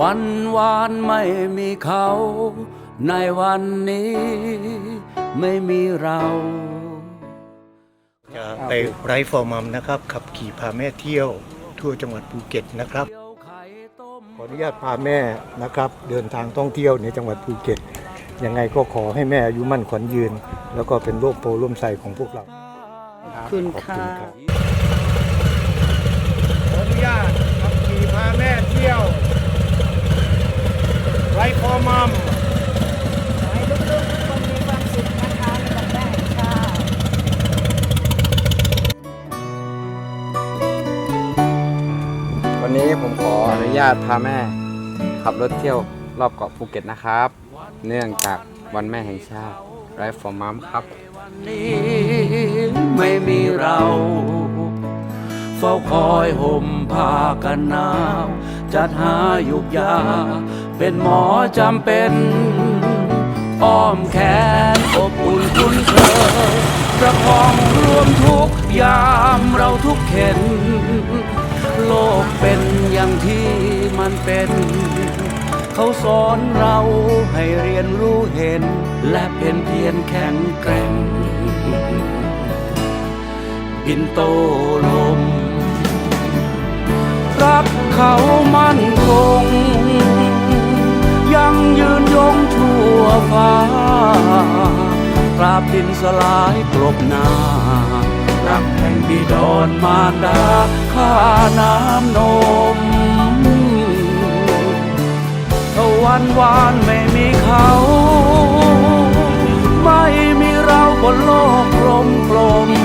วันวานไม่มีเขา ในวันนี้ไม่มีเรา จะไปไรฟอร์มัมนะครับ ขับขี่พาแม่เที่ยวทั่วจังหวัดภูเก็ตนะครับ ขออนุญาตพาแม่นะครับ เดินทางท่องเที่ยวในจังหวัดภูเก็ต ยังไงก็ขอให้แม่อายุมั่นขวัญยืน แล้วก็เป็นโรคโปรร่วมใส่ของพวกเราคุณค่ะรับขออนุญาตขับขี่พาแม่เที่ยวไรฟอร์มัมขอให้ลูกๆทุกคนมีความสุขนะคะในวันแม่แห่งชาติวันนี้ผมขออนุญาตพาแม่ ขับรถเที่ยวรอบเกาะภูเก็ตนะครับ เนื่องจากวันแม่แห่งชาติไรฟอร์มัมครับนี้ไม่มีเราเฝ้าคอยห่มผ้ากันหนาวจัดหายุกยา เป็นหมอจำเป็นอ้อมแขนอบอุ่นคุ้นเคยประคองร่วมทุกยามเราทุกเข็น โลกเป็นอย่างที่มันเป็น เขาสอนเราให้เรียนรู้เห็น และเป็นเพียรแข็งแกร่ง บินโตลม รักเขามั่นคง ยังยืนยงทั่วฟ้าปราบดินสลายกลบหนารักแห่งบิดอนมารดาข้าน้ำนมาวันวานไม่มีเขา ไม่มีเราบนโลกกลมกลม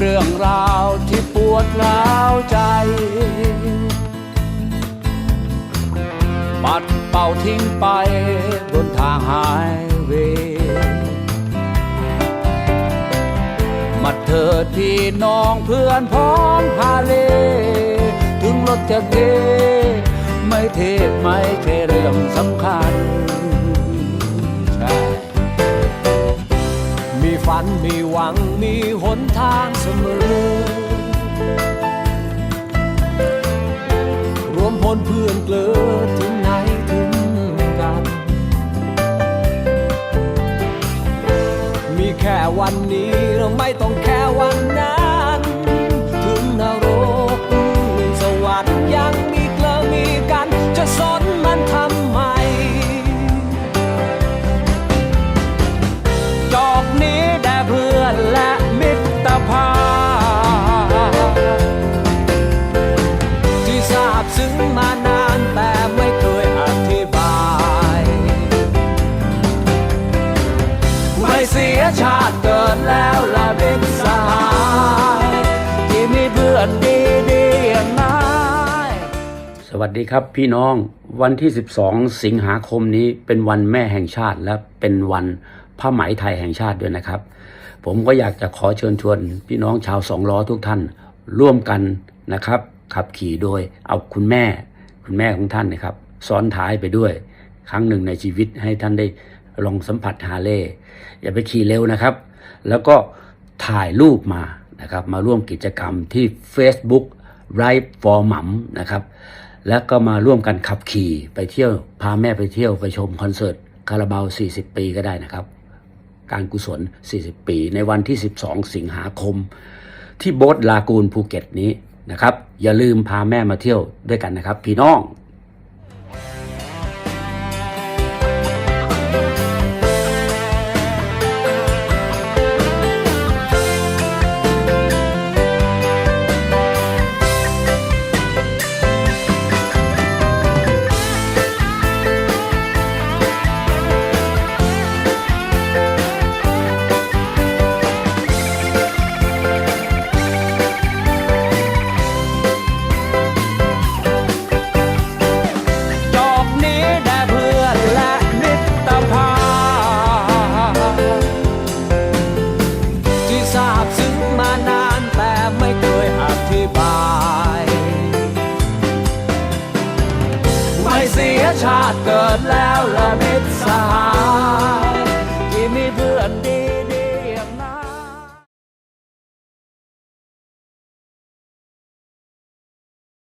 เรื่องราวที่ปวดร้าวใจ ปัดเป่าทิ้งไปบนทางหายเวย์มาเถิดพี่น้องเพื่อนพ้องฮาเล ถึงรถจะเทไม่เทศไม่ใช่เรื่องสำคัญ ฝันมีหวังมีหนทางเสมอ รวมพลเพื่อนเกลือถึงไหนถึงกัน มีแค่วันนี้เราไม่ต้องแค่วันหน้า เสียชาติเกิดแล้วละเด็กสหายที่มีเพื่อนดีดีอย่างนายสวัสดีครับพี่น้องวันที่ 12 สิงหาคมนี้เป็นวันแม่แห่งชาติและเป็นวันผ้าไหมไทยแห่งชาติด้วยนะครับ ผมก็อยากจะขอเชิญชวน พี่น้องชาวสองล้อทุกท่านร่วมกันนะครับ ขับขี่โดยเอาคุณแม่ คุณแม่ของท่านนะครับ ซ้อนท้ายไปด้วย ครั้งหนึ่งในชีวิตให้ท่านได้ ลองสัมผัสฮาเลย์อย่าไปขี่เร็วนะครับ แล้วก็ถ่ายรูปมานะครับ มาร่วมกิจกรรมที่ Facebook Ride for Mom นะครับ แล้วก็มาร่วมกันขับขี่ไปเที่ยวพาแม่ไปเที่ยวไปชมคอนเสิร์ตคาราบาว 40 ปีก็ได้นะครับ การกุศล 40 ปี ในวันที่ 12 สิงหาคม ที่โบ๊ทลากูนภูเก็ตนี้นะครับ อย่าลืมพาแม่มาเที่ยวด้วยกันนะครับ พี่น้อง ทราบซึ้งมานานแต่ไม่เคยอธิบาย ไม่เสียชาติเกิดแล้วและมิตร